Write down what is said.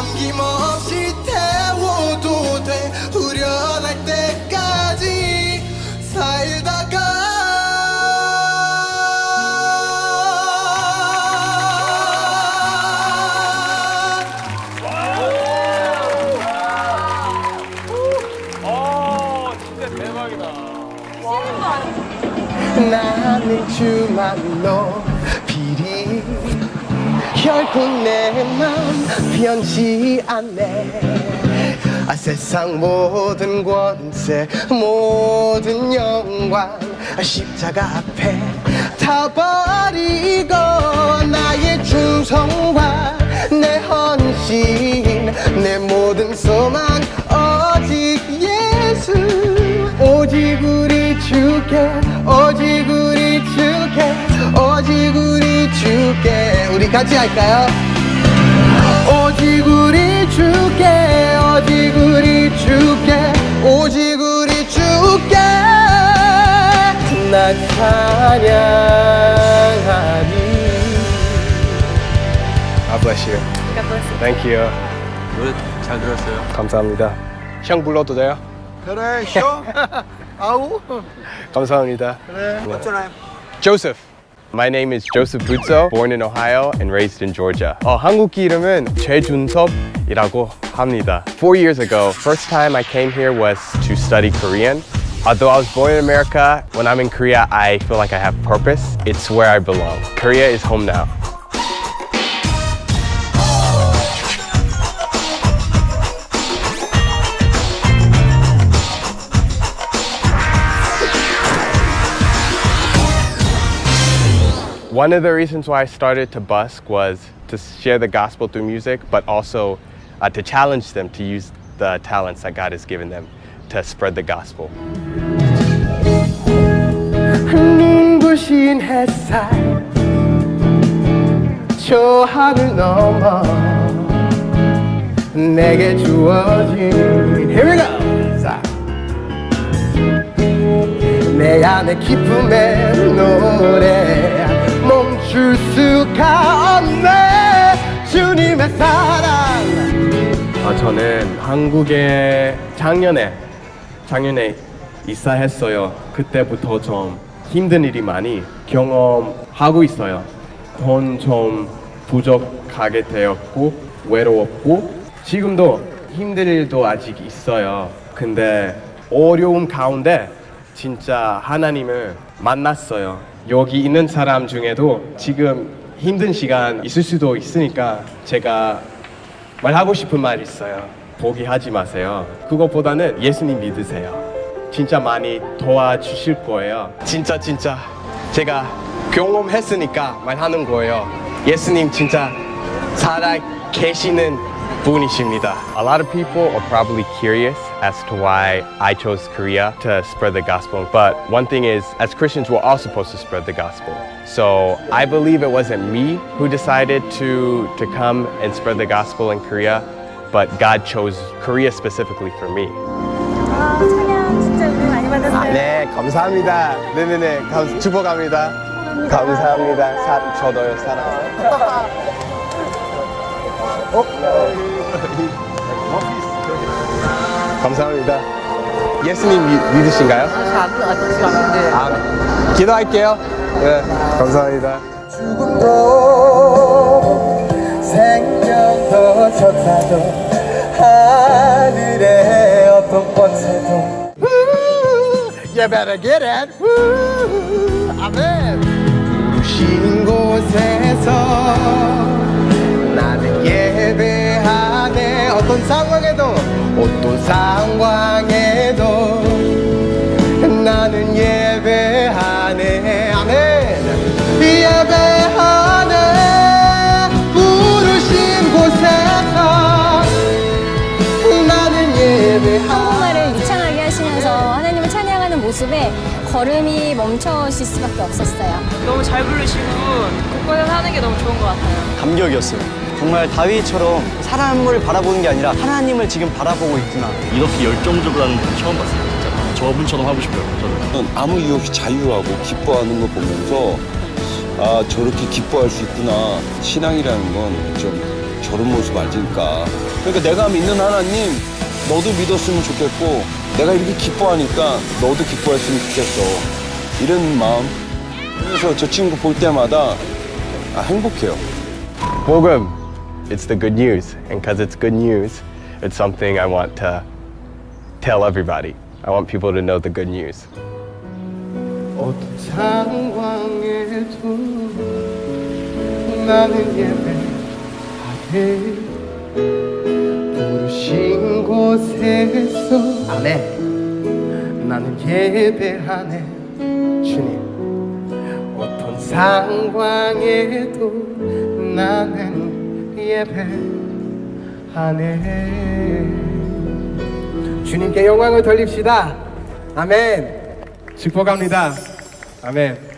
남김없이 태워도 돼 후련할 때까지 살다가 아 진짜 대박이다. 나는 주말로 결코 내맘 변치 않네. 아, 세상 모든 권세 모든 영광 아, 십자가 앞에 다 버리고 나의 충성과 내 헌신 내 모든 소망 오직 예수. 오직 우리 주께 오직 우리 주께 오직 우리 주께 같이 할까요? 오직 우리 주께 오직 우리 주께 오직 우리 주께 난 찬양하리 God bless you. God bless you. Thank you. 노래 잘 들었어요. 감사합니다. 형 불러도 돼요? 그래, 쇼. 아우. 감사합니다. 그래. 어쩌나. Joseph. My name is Joseph Butzo, born in Ohio and raised in Georgia. 어, 한국 이름은 최준섭이라고 합니다. Four years ago, first time I came here was to study Korean. Although I was born in America, when I'm in Korea, I feel like I have purpose. It's where I belong. Korea is home now. One of the reasons why I started to busk was to share the gospel through music, but also uh, to challenge them to use the talents that God has given them to spread the gospel. 눈부신 햇살 저 하늘 넘어 내게 주어진 Here we go! 자. 내 안에 기쁨의 노래 멈출 수가 없네. 주님의 사랑. 아, 저는 한국에 작년에 작년에 이사했어요. 그때부터 좀 힘든 일이 많이 경험하고 있어요. 돈 좀 부족하게 되었고 외로웠고 지금도 힘든 일도 아직 있어요. 근데 어려움 가운데 진짜 하나님을 만났어요. 여기 있는 사람 중에도 지금 힘든 시간 있을 수도 있으니까 제가 말하고 싶은 말 있어요. 포기하지 마세요. 그것보다는 예수님 믿으세요. 진짜 많이 도와주실 거예요. 진짜 진짜 제가 경험했으니까 말하는 거예요. 예수님 진짜 살아 계시는 분이십니다. A lot of people are probably curious as to why I chose Korea to spread the gospel. But one thing is, as Christians, we're all supposed to spread the gospel. So I believe it wasn't me who decided to, to come and spread the gospel in Korea, but God chose Korea specifically for me. 아, 찬양 진짜 은혜 많이 받았어요. 네, 감사합니다. 네네네, 감, 축복합니다. 감사합니다. 사, 저도요, 사랑해요. 감사합니다. 예수님 미, 믿으신가요? 아, 기도할게요. 네, 감사합니다. 죽음도 생명도 졌다도 하늘의 어떤 권세도 You better get it. Woo! 아멘. 부르신 곳에서 나는 예배하네 어떤 어떤 상황에도 나는 예배하네 아멘 예배하네 부르신 곳에서 나는 예배하네 한국말을 유창하게 하시면서 하나님을 찬양하는 모습에 걸음이 멈춰질 수밖에 없었어요. 너무 잘 부르시고 곳곳에서 하는 게 너무 좋은 것 같아요. 감격이었어요. 정말 다윗처럼 사람을 바라보는 게 아니라 하나님을 지금 바라보고 있구나. 이렇게 열정적으로 하는 분 처음 봤어요. 진짜. 저분처럼 하고 싶어요. 저는. 저는 아무 이유 없이 자유하고 기뻐하는 거 보면서 아 저렇게 기뻐할 수 있구나 신앙이라는 건 좀 저런 모습 아닐까 그러니까 내가 믿는 하나님 너도 믿었으면 좋겠고 내가 이렇게 기뻐하니까 너도 기뻐했으면 좋겠어 이런 마음 그래서 저 친구 볼 때마다 아, 행복해요 복음 it's the good news and because it's good news it's something I want to tell everybody I want people to know the good news 어떤 상황에도 나는 예배하네 부르신 곳에서 아멘 나는 예배하네 주님 어떤 상황에도 나는 예배하네 주님께 영광을 돌립시다. 아멘. 축복합니다. 아멘